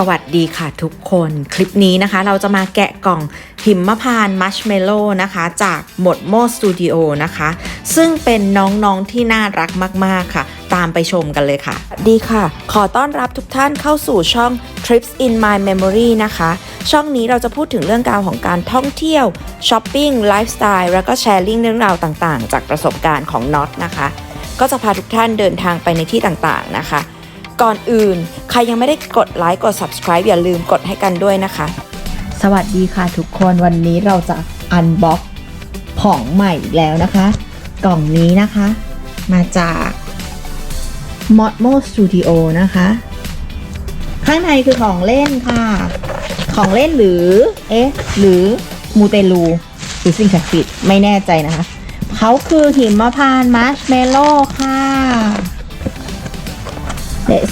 สวัสดีค่ะทุกคนคลิปนี้นะคะ เราจะมาแกะกล่องหิมพานมัชเมลโล่นะคะ จากหมดโมสตูดิโอนะคะ ซึ่งเป็นน้องๆที่น่ารักมากๆค่ะ ตามไปชมกันเลยค่ะ ดีค่ะ ขอต้อนรับทุกท่านเข้าสู่ช่อง Trips in My Memory นะคะ ช่องนี้เราจะพูดถึงเรื่องราวของการท่องเที่ยวช้อปปิ้งไลฟ์สไตล์แล้วก็แชร์ลิงเรื่องราวต่างๆ จากประสบการณ์ของน็อตนะคะ ก็จะพาทุกท่านเดินทางไปในที่ต่างๆนะคะ ก่อนอื่น ใครยังไม่ได้กดไลค์กด subscribe อย่าลืมกดให้กันด้วยนะคะ สวัสดีค่ะทุกคนวันนี้เราจะอันบ็อกของใหม่แล้วนะคะ กล่องนี้นะคะ มาจาก Modmo Studio นะคะ ข้างในคือของเล่นค่ะ ของเล่นหรือ เอ๊ะ หรือมูเตลูหรือสิ่งศักดิ์สิทธิ์ไม่แน่ใจนะคะ เขาคือหิมพานต์มัชเมลโล่ค่ะ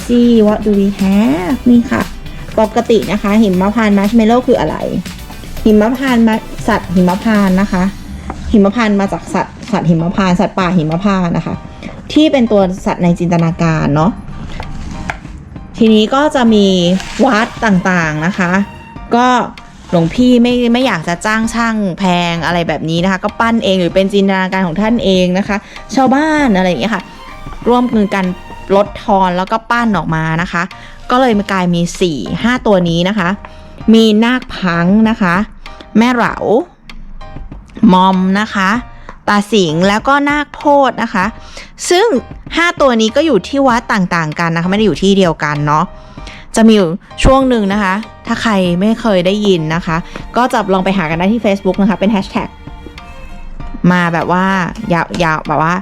see what do we have นี่ค่ะ ปกตินะคะ หิมพานต์มัชเมลโล่คืออะไร หิมพานต์มาสัตว์หิมพานต์นะคะ หิมพานต์มาจากสัตว์สัตว์หิมพานต์สัตว์ป่าหิมพานต์นะคะ ที่เป็นตัวสัตว์ในจินตนาการเนาะทีนี้ก็จะมีวัดต่างๆนะคะ ก็หลวงพี่ไม่ไม่อยากจะจ้างช่างแพงอะไรแบบนี้นะคะ ก็ปั้นเองหรือเป็นจินตนาการของท่านเองนะคะ ชาวบ้านอะไรอย่างเงี้ยค่ะ ร่วมมือกัน ลดทอนแล้วก็ปั้นออกมานะคะ ก็เลยมากลายมี 4 5 ตัวนี้นะคะ มีนาคพังนะคะ แม่เหลามอมนะคะตาสิงแล้วก็นาคโพดนะคะ ซึ่ง 5 ตัวนี้ก็อยู่ที่วัดต่างๆกันนะคะ ไม่ได้อยู่ที่เดียวกันเนาะจะมีอยู่ช่วงหนึ่งนะคะ ถ้าใครไม่เคยได้ยินนะคะ ก็จะลองไปหากันได้ที่ Facebook นะคะ เป็นแฮชแท็ก มาแบบว่ายาวๆแบบว่า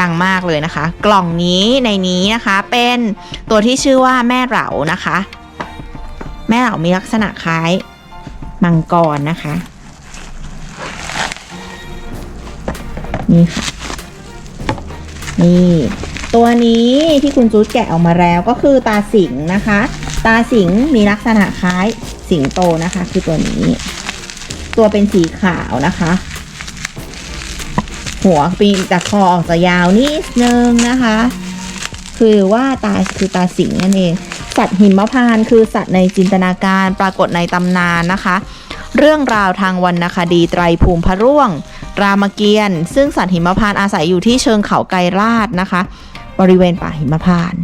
ดังมากเลยนะคะ กล่องนี้ในนี้นะคะเป็นตัวที่ชื่อว่าแม่เหลานะคะ แม่เหลามีลักษณะคล้ายมังกรนะคะนี่ค่ะนี่ตัวนี้ที่คุณจูดแกะออกมาแล้วก็คือตาสิงนะคะ ตาสิงมีลักษณะคล้ายสิงโตนะคะ คือตัวนี้ ตัวเป็นสีขาวนะคะ หัวปีแต่คอออกจะยาวนิดนึงนะคะ คือว่าตาคือตาสิงนั่นเอง สัตว์หิมพานคือสัตว์ในจินตนาการปรากฏในตำนานนะคะ เรื่องราวทางวรรณคดีไตรภูมิพระร่วง รามเกียรติ์ซึ่งสัตว์หิมพานอาศัยอยู่ที่เชิงเขาไกรลาดนะคะ บริเวณป่าหิมพาน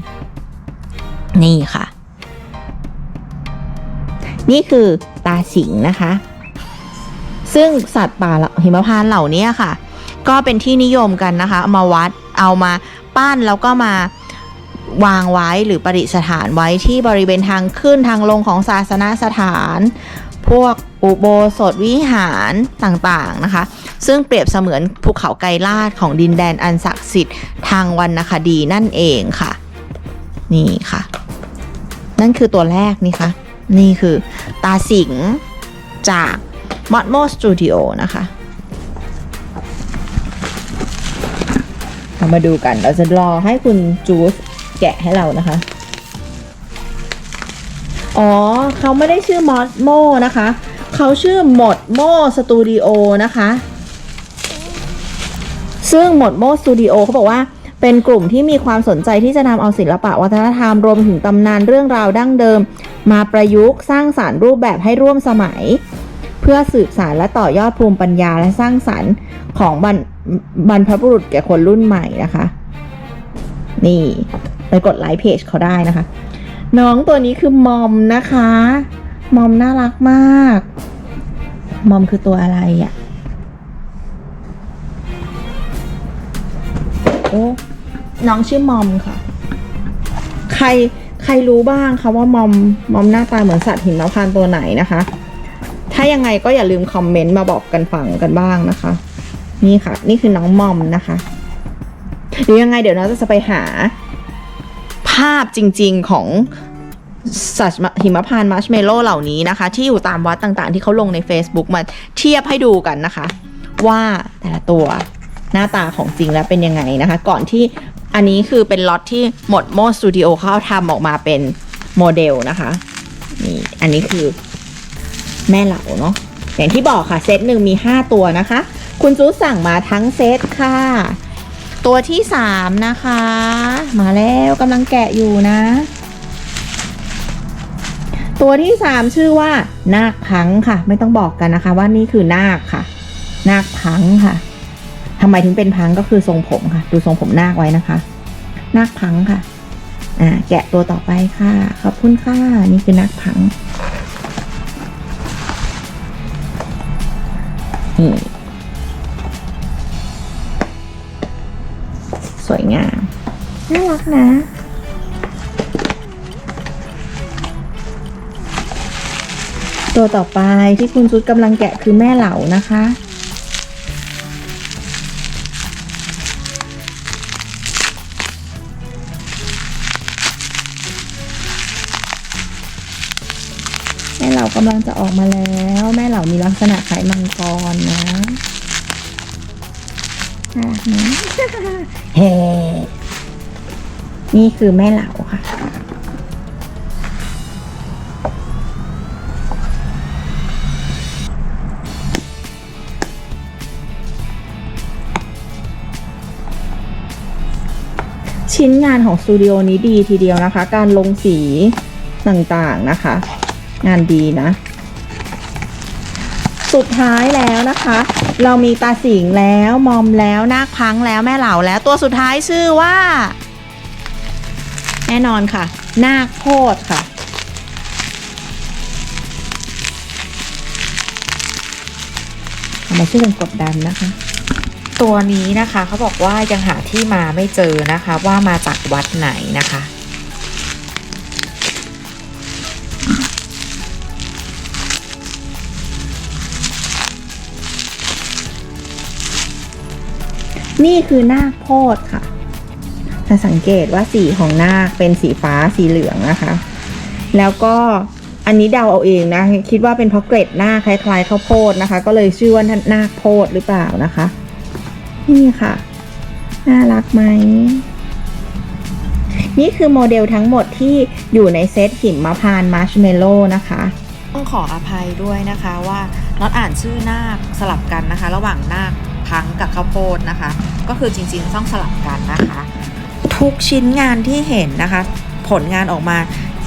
นี่ค่ะ นี่คือตาสิงนะคะ ซึ่งสัตว์ป่าหิมพานเหล่านี้ค่ะ ก็เป็นที่นิยมกันนะคะ มาวัดเอามาปั้นแล้วก็มาวางไว้หรือประดิษฐานไว้ที่บริเวณทางขึ้นทางลงของศาสนสถาน พวกอุโบสถวิหารต่างๆนะคะ ซึ่งเปรียบเสมือนภูเขาไกรลาดของดินแดนอันศักดิ์สิทธิ์ทางวรรณคดีนั่นเองค่ะ นี่ค่ะ นั่นคือตัวแรกนี่คะนี่คือตาสิงจาก m o d m o Studio นะคะ เรามาดูกัน เราจะรอให้คุณจูสแกะให้เรานะคะ อ๋อ เขาไม่ได้ชื่อมอสโมนะคะ เขาชื่อหมดโมสตูดิโอนะคะ ซึ่งหมดโมสตูดิโอเขาบอกว่าเป็นกลุ่มที่มีความสนใจที่จะนำเอาศิลปะวัฒนธรรมรวมถึงตำนานเรื่องราวดั้งเดิม มาประยุกต์สร้างสารรค์รูปแบบให้ร่วมสมัย เพื่อสืบสารและต่อยอดภูมิปัญญาและสร้างสรรค์ของบรรบรพบุรุษแก่คนรุ่นใหม่นะคะ นี่ไปกดไลค์เพจเขาได้นะคะ น้องตัวนี้คือมอมนะคะ มอมน่ารักมาก มอมคือตัวอะไรอะ่ะโอ้น้องชื่อมอมค่ะ ใครใครรู้บ้างคะว่ามอมมอมหน้าตาเหมือนสัตว์หิมพานต์ตัวไหนนะคะ ถ้ายังไงก็อย่าลืมคอมเมนต์มาบอกกันฟังกันบ้างนะคะ นี่ค่ะ นี่คือน้องมอมนะคะหรือยังไงเดี๋ยวเราจะไปหา ภาพจริง ๆของสัตว์หิมพานต์มัชเมลโล่เหล่านี้นะคะ ที่อยู่ตามวัดต่างๆ ที่เขาลงใน Facebook มาเทียบให้ดูกันนะคะ ว่าแต่ละตัวหน้าตาของจริงแล้วเป็นยังไงนะคะ ก่อนที่อันนี้คือเป็นล็อตที่หมดโมสตูดิโอเขาทำออกมาเป็นโมเดลนะคะนี่อันนี้คือ แม่เหลาเนาะอย่างที่บอกค่ะเซตหนึ่งมี 5 ตัวนะคะ คุณจูสั่งมาทั้งเซตค่ะ ตัวที่ 3 นะคะ มาแล้วกำลังแกะอยู่นะ ตัวที่สามชื่อว่า นาคพังค่ะ ไม่ต้องบอกกันนะคะ ว่านี่คือนาคค่ะ นาคพังค่ะทำไมถึงเป็นพังก็คือทรงผมค่ะ ดูทรงผมนาคไว้นะคะ นาคพังค่ะ อ่าแกะตัวต่อไปค่ะ ขอบคุณค่ะ นี่คือนาคพัง สวยงาม น่ารักนะตัวต่อไปที่คุณชุดกำลังแกะคือแม่เหล่านะคะ เหล่ากำลังจะออกมาแล้ว แม่เหล่ามีลักษณะคล้ายมังกรนะน่ารักนะเฮ้นี่คือแม่เหล่าค่ะ ชิ้นงานของสตูดิโอนี้ดีทีเดียวนะคะ การลงสีต่างๆนะคะ งานดีนะ สุดท้ายแล้วนะคะ เรามีตาสิงแล้วมอมแล้วนาคพังแล้วแม่เหล่าแล้วตัวสุดท้ายชื่อว่า แน่นอนค่ะ นาคโพดค่ะทำไมชื่อเป็นกดดันนะคะ ตัวนี้นะคะเขาบอกว่ายังหาที่มาไม่เจอนะคะว่ามาจากวัดไหนนะคะ นี่คือนาคโพดค่ะ จะสังเกตว่าสีของนาคเป็นสีฟ้าสีเหลืองนะคะ แล้วก็อันนี้เดาเอาเองนะ คิดว่าเป็นเพราะเกร็ดหน้าคล้ายๆข้าวโพดนะคะ ก็เลยชื่อว่านาคโพดหรือเปล่านะคะ นี่ค่ะ น่ารักไหมนี่คือโมเดลทั้งหมดที่อยู่ในเซตหิมพานมาร์ชเมลโล่นะคะ ต้องขออภัยด้วยนะคะว่าน็อตอ่านชื่อนาคสลับกันนะคะ ระหว่างนาค พังกับข้าวโพดนะคะ ก็คือจริงๆต้องสลับกันนะคะ ทุกชิ้นงานที่เห็นนะคะ ผลงานออกมา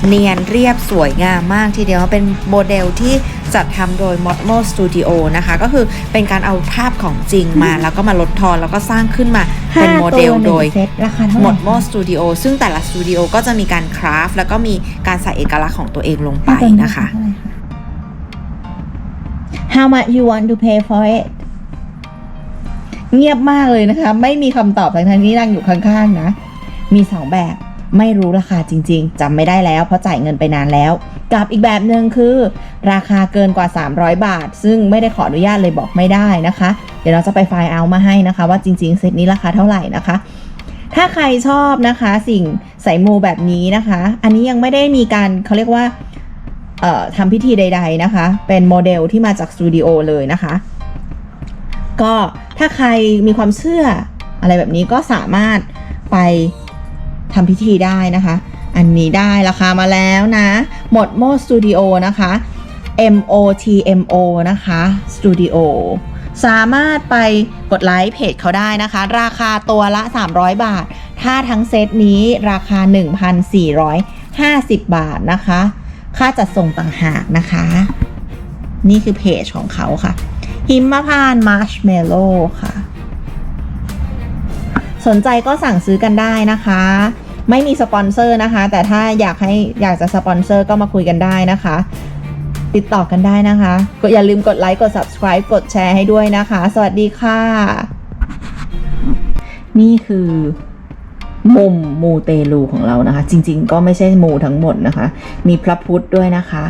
เนียนเรียบสวยงามมากทีเดียวเป็นโมเดลที่จัดทำโดย Modmo Studio นะคะ ก็คือเป็นการเอาภาพของจริงมา แล้วก็มาลดทอน แล้วก็สร้างขึ้นมาเป็นโมเดลห้าตัวหนึ่งโดยเซตราคาเท่าไหหมร่ดโมสตูดิโอซึ่งแต่ละสตูดิโอก็จะมีการคราฟต์แล้วก็มีการใส่เอกลักษณ์ของตัวเองลงไปนะคะ How much you want to pay for it เงียบมากเลยนะคะ ไม่มีคำตอบทั้งที่นั่งอยู่ข้างๆนะ มีสองแบบไม่รู้ราคาจริงๆจำไม่ได้แล้วเพราะจ่ายเงินไปนานแล้ว กับอีกแบบหนึ่งคือ ราคาเกินกว่า 300 บาท ซึ่งไม่ได้ขออนุญาตเลยบอกไม่ได้นะคะ เดี๋ยวเราจะไปไฟล์เอามาให้นะคะ ว่าจริงๆเซตนี้ราคาเท่าไหร่นะคะ ถ้าใครชอบนะคะ สิ่งใส่มูแบบนี้นะคะ อันนี้ยังไม่ได้มีการเขาเรียกว่าเอ่อทำพิธีใด ๆนะคะ เป็นโมเดลที่มาจากสตูดิโอเลยนะคะ ก็ถ้าใครมีความเชื่ออะไรแบบนี้ก็สามารถไปทำพิธีได้นะคะ อันนี้ได้ราคามาแล้วนะ หมดโมสตูดิโอนะคะ M O T M O นะคะสตูดิโอสามารถไปกดไลค์เพจเขาได้นะคะ ราคาตัวละ 300 บาท ถ้าทั้งเซตนี้ราคา 1,450 บาทนะคะ ค่าจัดส่งต่างหากนะคะ นี่คือเพจของเขาค่ะ หิมพานต์มาร์ชเมลโล่ค่ะ สนใจก็สั่งซื้อกันได้นะคะ ไม่มีสปอนเซอร์นะคะ แต่ถ้าอยากให้อยากจะสปอนเซอร์ก็มาคุยกันได้นะคะ ติดต่อกันได้นะคะก็อย่าลืมกดไลค์กด subscribe กดแชร์ให้ด้วยนะคะ สวัสดีค่ะ นี่คือมุมมูเตลูของเรานะคะ จริง ๆ ก็ไม่ใช่มูทั้งหมดนะคะ มีพระพุทธด้วยนะคะ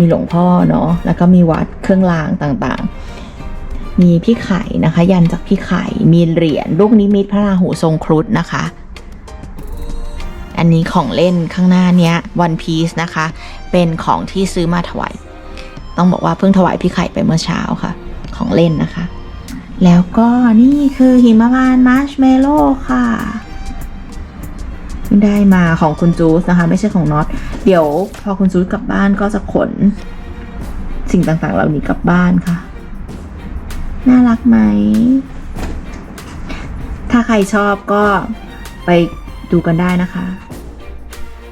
มีหลวงพ่อเนาะแล้วก็มีวัดเครื่องรางต่างๆ มีพี่ไข่นะคะ ยันจากพี่ไข่มีเหรียญลูกนิมิตพระราหูทรงครุฑนะคะ อันนี้ของเล่นข้างหน้าเนี้ยวันพีซนะคะ เป็นของที่ซื้อมาถวาย ต้องบอกว่าเพิ่งถวายพี่ไข่ไปเมื่อเช้าค่ะ ของเล่นนะคะ แล้วก็นี่คือหิมพานต์มาร์ชเมลโล่ค่ะ ได้มาของคุณจูสนะคะ ไม่ใช่ของน็อตเดี๋ยวพอคุณจูสกลับบ้านก็จะขน สิ่งต่างๆ เหล่านี้กลับบ้านค่ะ น่ารักไหม ถ้าใครชอบก็ไปดูกันได้นะคะ